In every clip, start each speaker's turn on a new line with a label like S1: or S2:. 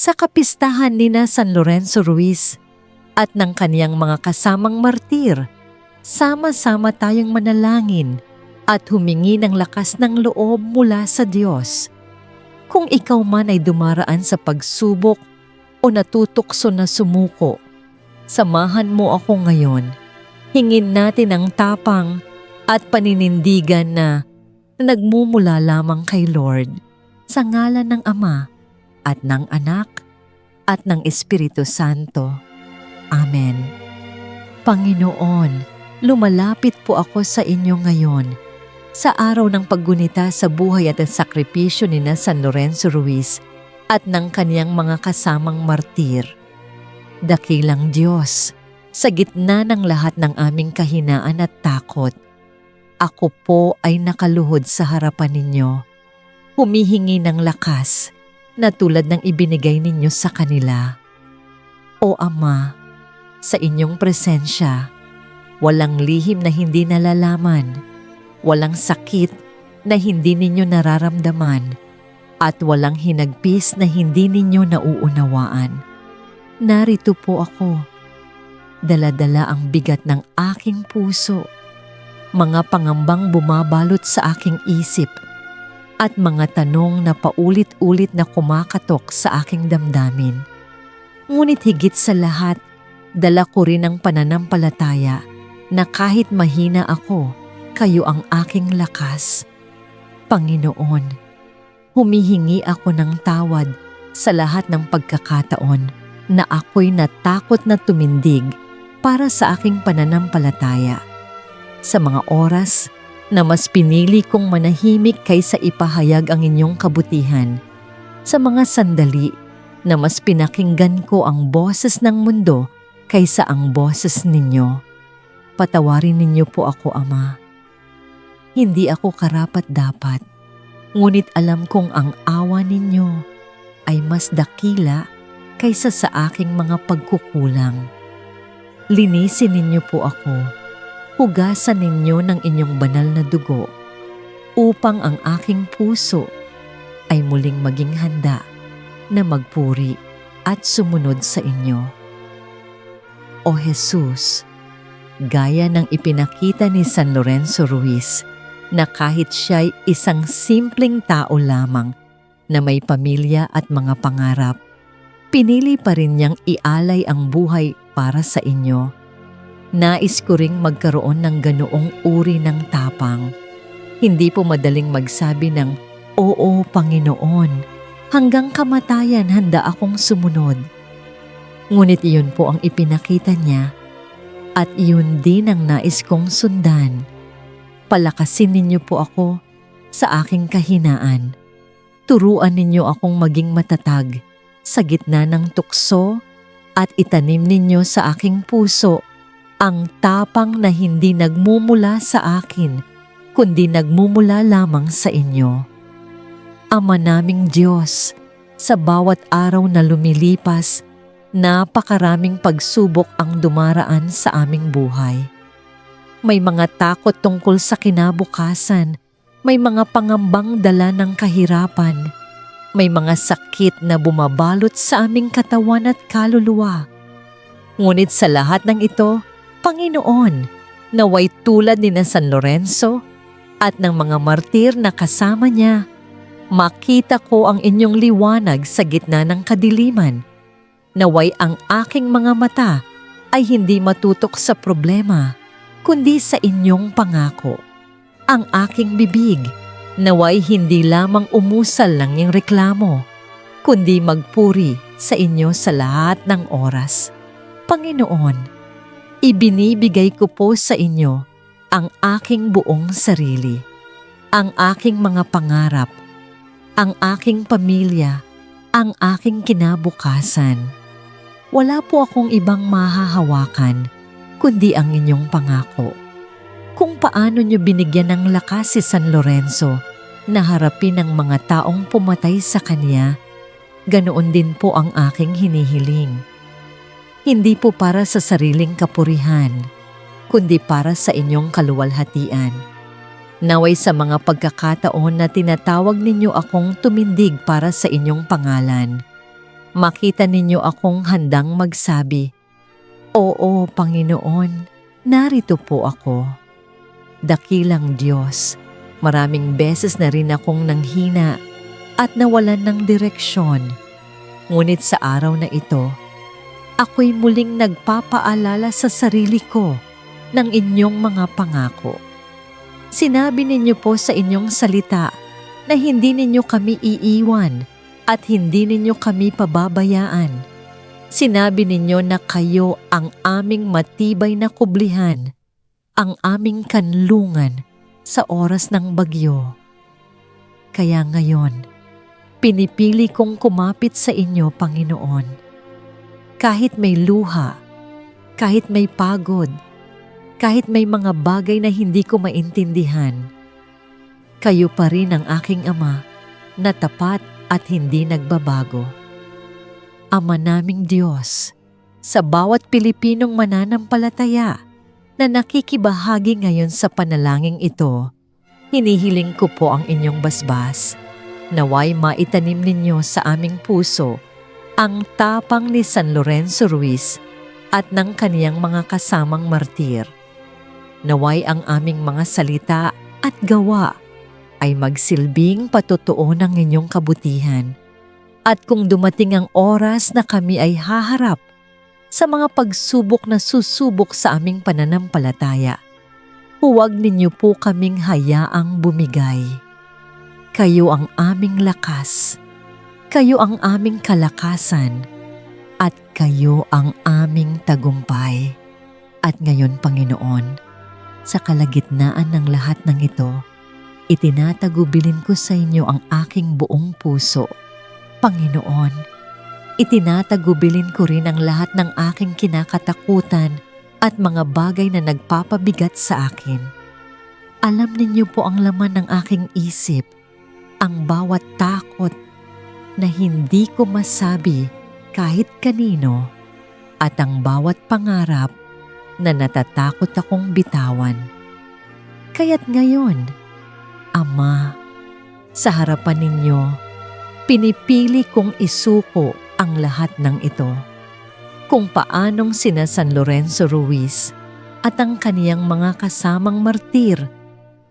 S1: sa kapistahan ni na San Lorenzo Ruiz at ng kaniyang mga kasamang martir, sama-sama tayong manalangin at humingi ng lakas ng loob mula sa Diyos. Kung ikaw man ay dumaraan sa pagsubok o natutukso na sumuko, samahan mo ako ngayon. Hingin natin ang tapang at paninindigan na nagmumula lamang kay Lord sa ngalan ng Ama at ng Anak at ng Espiritu Santo. Amen. Panginoon, lumalapit po ako sa inyo ngayon sa araw ng paggunita sa buhay at ang sakripisyo ni na San Lorenzo Ruiz at ng kaniyang mga kasamang martir. Dakilang Diyos, sa gitna ng lahat ng aming kahinaan at takot, ako po ay nakaluhod sa harapan ninyo, humihingi ng lakas na tulad ng ibinigay ninyo sa kanila. O Ama, sa inyong presensya, walang lihim na hindi nalalaman, walang sakit na hindi ninyo nararamdaman, at walang hinagpis na hindi ninyo nauunawaan. Narito po ako, daladala ang bigat ng aking puso, mga pangambang bumabalot sa aking isip, at mga tanong na paulit-ulit na kumakatok sa aking damdamin. Ngunit higit sa lahat, dala ko rin ang pananampalataya na kahit mahina ako, kayo ang aking lakas. Panginoon, humihingi ako ng tawad sa lahat ng pagkakataon na ako'y natakot na tumindig para sa aking pananampalataya. Sa mga oras na mas pinili kong manahimik kaysa ipahayag ang inyong kabutihan. Sa mga sandali na mas pinakinggan ko ang boses ng mundo kaysa ang boses ninyo. Patawarin ninyo po ako, Ama. Hindi ako karapat dapat, ngunit alam kong ang awa ninyo ay mas dakila kaysa sa aking mga pagkukulang. Linisin ninyo po ako hugasan ninyo ng inyong banal na dugo upang ang aking puso ay muling maging handa na magpuri at sumunod sa inyo. O Jesus, gaya ng ipinakita ni San Lorenzo Ruiz na kahit siya'y isang simpleng tao lamang na may pamilya at mga pangarap, pinili pa rin niyang ialay ang buhay para sa inyo Nais ko ring magkaroon ng ganoong uri ng tapang. Hindi po madaling magsabi ng, Oo, Panginoon, hanggang kamatayan handa akong sumunod. Ngunit iyon po ang ipinakita niya at iyon din ang nais kong sundan. Palakasin ninyo po ako sa aking kahinaan. Turuan ninyo akong maging matatag sa gitna ng tukso at itanim ninyo sa aking puso ang tapang na hindi nagmumula sa akin, kundi nagmumula lamang sa inyo. Ama naming Diyos, sa bawat araw na lumilipas, napakaraming pagsubok ang dumaraan sa aming buhay. May mga takot tungkol sa kinabukasan, may mga pangambang dala ng kahirapan, may mga sakit na bumabalot sa aming katawan at kaluluwa. Ngunit sa lahat ng ito, Panginoon, naway tulad ni na San Lorenzo at ng mga martir na kasama niya, makita ko ang inyong liwanag sa gitna ng kadiliman. Naway ang aking mga mata ay hindi matutok sa problema, kundi sa inyong pangako. Ang aking bibig, naway hindi lamang umusal lang yung reklamo, kundi magpuri sa inyo sa lahat ng oras. Panginoon, Ibinibigay ko po sa inyo ang aking buong sarili, ang aking mga pangarap, ang aking pamilya, ang aking kinabukasan. Wala po akong ibang mahahawakan kundi ang inyong pangako. Kung paano nyo binigyan ng lakas si San Lorenzo na harapin ang mga taong pumatay sa kanya, ganoon din po ang aking hinihiling hindi po para sa sariling kapurihan, kundi para sa inyong kaluwalhatian. Naway sa mga pagkakataon na tinatawag ninyo akong tumindig para sa inyong pangalan, makita ninyo akong handang magsabi, Oo, Panginoon, narito po ako. Dakilang Diyos, maraming beses na rin akong nanghina at nawalan ng direksyon. Ngunit sa araw na ito, ako'y muling nagpapaalala sa sarili ko ng inyong mga pangako. Sinabi ninyo po sa inyong salita na hindi ninyo kami iiwan at hindi ninyo kami pababayaan. Sinabi ninyo na kayo ang aming matibay na kublihan, ang aming kanlungan sa oras ng bagyo. Kaya ngayon, pinipili kong kumapit sa inyo, Panginoon. Kahit may luha, kahit may pagod, kahit may mga bagay na hindi ko maintindihan, kayo pa rin ang aking Ama na tapat at hindi nagbabago. Ama naming Diyos, sa bawat Pilipinong mananampalataya na nakikibahagi ngayon sa panalangin ito, hinihiling ko po ang inyong basbas. Naway maitanim ninyo sa aming puso ang tapang ni San Lorenzo Ruiz at ng kaniyang mga kasamang martir. Naway ang aming mga salita at gawa ay magsilbing patotoo ng inyong kabutihan. At kung dumating ang oras na kami ay haharap sa mga pagsubok na susubok sa aming pananampalataya, huwag ninyo po kaming hayaang bumigay. Kayo ang aming lakas, kayo ang aming kalakasan, at kayo ang aming tagumpay. At ngayon, Panginoon, sa kalagitnaan ng lahat ng ito, itinatagubilin ko sa inyo ang aking buong puso. Panginoon, itinatagubilin ko rin ang lahat ng aking kinakatakutan at mga bagay na nagpapabigat sa akin. Alam ninyo po ang laman ng aking isip, ang bawat takot na hindi ko masabi kahit kanino at ang bawat pangarap na natatakot akong bitawan. Kaya't ngayon, Ama, sa harapan ninyo, pinipili kong isuko ang lahat ng ito. Kung paanong sina San Lorenzo Ruiz at ang kaniyang mga kasamang martir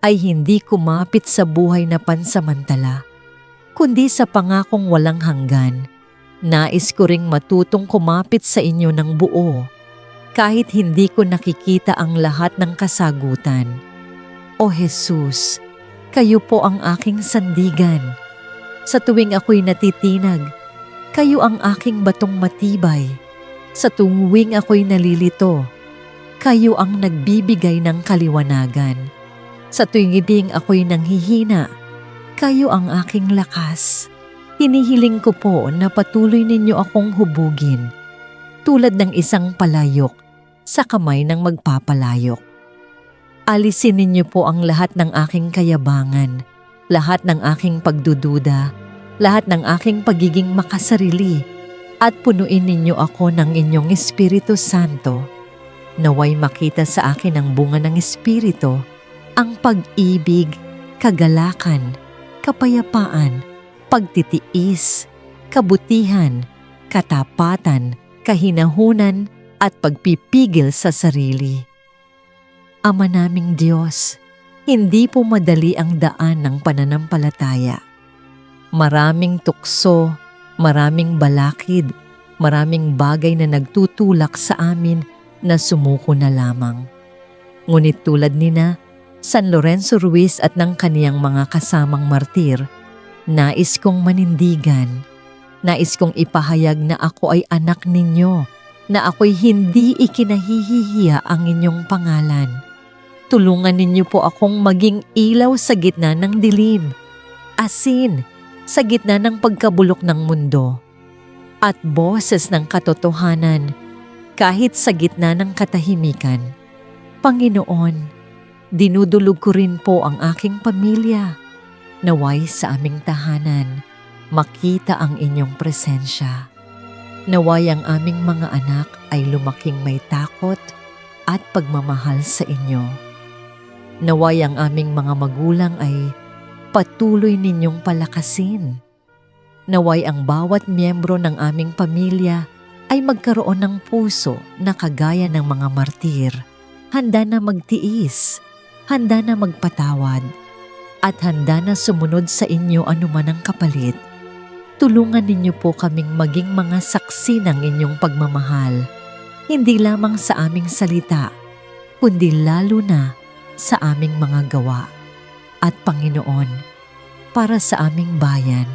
S1: ay hindi kumapit sa buhay na pansamantala, kundi sa pangakong walang hanggan. Nais ko ring matutong kumapit sa inyo ng buo kahit hindi ko nakikita ang lahat ng kasagutan. O Jesus, kayo po ang aking sandigan. Sa tuwing ako'y natitinag, kayo ang aking batong matibay. Sa tuwing ako'y nalilito, kayo ang nagbibigay ng kaliwanagan. Sa tuwing ako'y nanghihina, kayo ang aking lakas. Hinihiling ko po na patuloy ninyo akong hubugin, tulad ng isang palayok sa kamay ng magpapalayok. Alisin ninyo po ang lahat ng aking kayabangan, lahat ng aking pagdududa, lahat ng aking pagiging makasarili, at punuin ninyo ako ng inyong Espiritu Santo. Naway makita sa akin ang bunga ng Espiritu, ang pag-ibig, kagalakan, kapayapaan, pagtitiis, kabutihan, katapatan, kahinahunan, at pagpipigil sa sarili. Ama naming Diyos, hindi po madali ang daan ng pananampalataya. Maraming tukso, maraming balakid, maraming bagay na nagtutulak sa amin na sumuko na lamang. Ngunit tulad nina, San Lorenzo Ruiz at ng kaniyang mga kasamang martir, nais kong manindigan, nais kong ipahayag na ako ay anak ninyo, na ako'y hindi ikinahihihiya ang inyong pangalan. Tulungan ninyo po akong maging ilaw sa gitna ng dilim, asin sa gitna ng pagkabulok ng mundo, at boses ng katotohanan kahit sa gitna ng katahimikan. Panginoon, dinudulog ko rin po ang aking pamilya. Naway sa aming tahanan, makita ang inyong presensya. Naway ang aming mga anak ay lumaking may takot at pagmamahal sa inyo. Naway ang aming mga magulang ay patuloy ninyong palakasin. Naway ang bawat miyembro ng aming pamilya ay magkaroon ng puso na kagaya ng mga martir, handa na magtiis, handa na magpatawad, at handa na sumunod sa inyo anuman ang kapalit. Tulungan ninyo po kaming maging mga saksi ng inyong pagmamahal, hindi lamang sa aming salita, kundi lalo na sa aming mga gawa. At Panginoon, para sa aming bayan,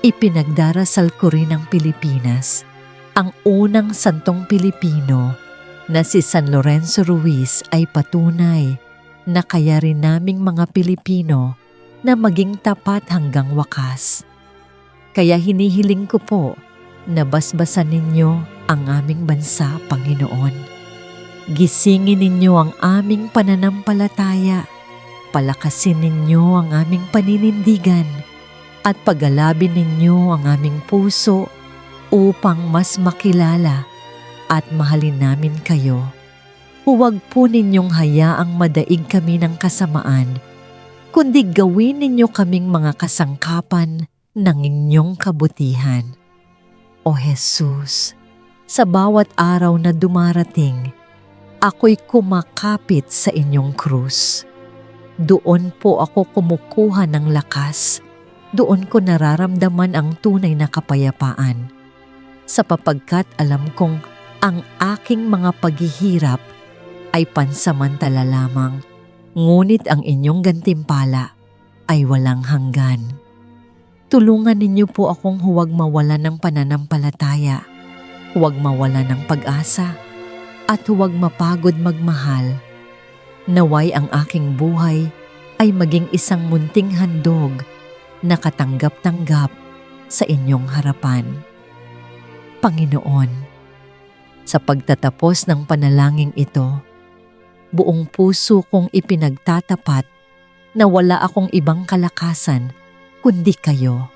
S1: ipinagdarasal ko rin ang Pilipinas, ang unang santong Pilipino na si San Lorenzo Ruiz ay patunay na kaya rin naming mga Pilipino na maging tapat hanggang wakas. Kaya hinihiling ko po na basbasan ninyo ang aming bansa, Panginoon. Gisingin ninyo ang aming pananampalataya. Palakasin ninyo ang aming paninindigan at pagalabin ninyo ang aming puso upang mas makilala at mahalin namin kayo. Huwag po ninyong hayaang madaig kami ng kasamaan, kundi gawin ninyo kaming mga kasangkapan ng inyong kabutihan. O Jesus, sa bawat araw na dumarating, ako'y kumakapit sa inyong krus. Doon po ako kumukuha ng lakas. Doon ko nararamdaman ang tunay na kapayapaan. Sapapagkat alam kong ang aking mga paghihirap ay pansamantala lamang, ngunit ang inyong gantimpala ay walang hanggan. Tulungan ninyo po akong huwag mawala ng pananampalataya, huwag mawala ng pag-asa, at huwag mapagod magmahal. Naway ang aking buhay ay maging isang munting handog na katanggap-tanggap sa inyong harapan. Panginoon, sa pagtatapos ng panalangin ito, buong puso kong ipinagtatapat na wala akong ibang kalakasan kundi kayo.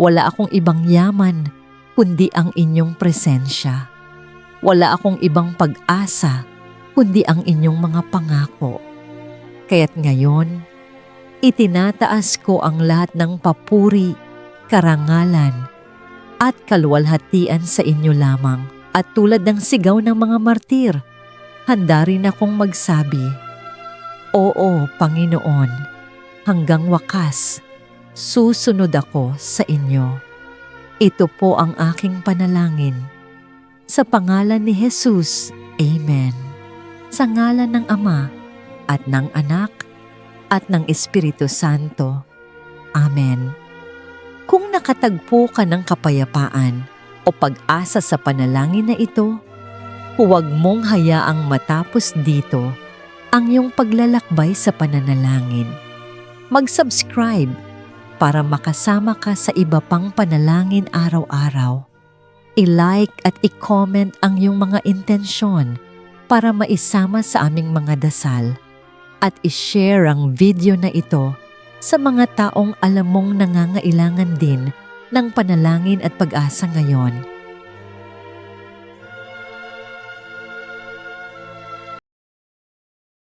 S1: Wala akong ibang yaman kundi ang inyong presensya. Wala akong ibang pag-asa kundi ang inyong mga pangako. Kaya't ngayon, itinataas ko ang lahat ng papuri, karangalan, at kalwalhatian sa inyo lamang. At tulad ng sigaw ng mga martir, handa rin akong magsabi, Oo, Panginoon, hanggang wakas, susunod ako sa inyo. Ito po ang aking panalangin. Sa pangalan ni Jesus, Amen. Sa ngalan ng Ama, at ng Anak, at ng Espiritu Santo. Amen. Kung nakatagpo ka ng kapayapaan o pag-asa sa panalangin na ito, huwag mong hayaang matapos dito ang iyong paglalakbay sa pananalangin. Mag-subscribe para makasama ka sa iba pang panalangin araw-araw. I-like at i-comment ang iyong mga intensyon para maisama sa aming mga dasal at i-share ang video na ito sa mga taong alam mong nangangailangan din ng panalangin at pag-asa ngayon